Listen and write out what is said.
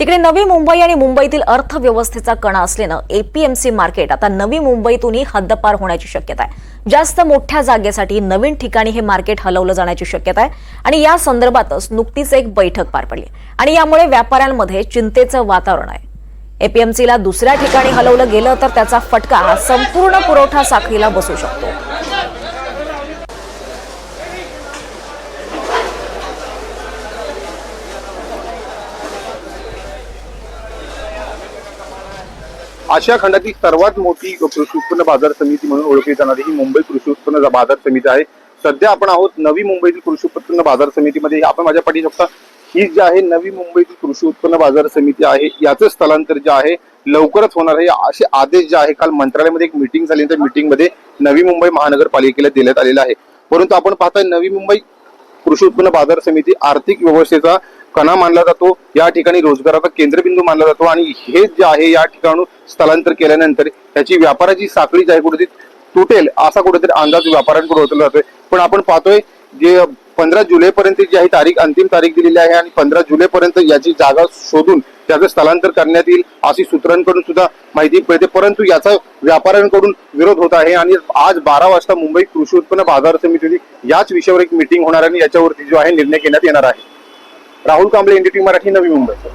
तिकडे नवी मुंबई आणि मुंबईतील अर्थव्यवस्थेचा कणा असल्यानं एपीएमसी मार्केट आता नवी मुंबईतूनही हद्दपार होण्याची शक्यता आहे. जास्त मोठ्या जागेसाठी नवीन ठिकाणी हे मार्केट हलवलं जाण्याची शक्यता आहे आणि या संदर्भातच नुकतीच एक बैठक पार पडली आणि यामुळे व्यापाऱ्यांमध्ये चिंतेचं वातावरण आहे. एपीएमसीला दुसऱ्या ठिकाणी हलवलं गेलं तर त्याचा फटका हा संपूर्ण पुरवठा साखळीला बसू शकतो. आशिया खंडातील सर्वात मोठी कृषी उत्पन्न बाजार समिती म्हणून ओळखली जाणारी ही मुंबई कृषी उत्पन्न बाजार समिती आहे. सध्या आपण आहोत नवी मुंबईतील कृषी उत्पन्न बाजार समितीमध्ये. आपण माझ्या पाठी शकता ही जी आहे नवी मुंबईतील कृषी उत्पन्न बाजार समिती आहे याचं स्थलांतर जे आहे लवकरच होणार आहे. असे आदेश जे आहे काल मंत्रालयामध्ये एक मिटिंग झाली. त्या मिटिंगमध्ये नवी मुंबई महानगरपालिकेला देण्यात आलेला आहे. परंतु आपण पाहताय नवी मुंबई कृषी उत्पन्न बाजार समिती आर्थिक व्यवस्थेचा कणा मानला जातो या ठिकाणी रोजगाराचा केंद्रबिंदू मानला जातो आणि हे जे आहे या ठिकाणून स्थलांतर केल्यानंतर त्याची व्यापाराची साखळी जी आहे कुठेतरी तुटेल असा कुठेतरी अंदाज व्यापाऱ्यांकडून होतला जातोय पण आपण पाहतोय जे पंधरा जुलै पर्यंत जी आहे तारीख अंतिम तारीख दिलेली आहे आणि पंधरा जुलै पर्यंत याची जागा शोधून त्याचं स्थलांतर करण्यात येईल अशी सूत्रांकडून सुद्धा माहिती मिळते. परंतु याचा व्यापाऱ्यांकडून विरोध होत आहे आणि आज बारा वाजता मुंबई कृषी उत्पन्न बाजार समितीची याच विषयावर एक मिटिंग होणार आहे आणि याच्यावरती जो आहे निर्णय घेण्यात येणार आहे. राहुल कांबळे एनडीटी मराठी नवी मुंबई.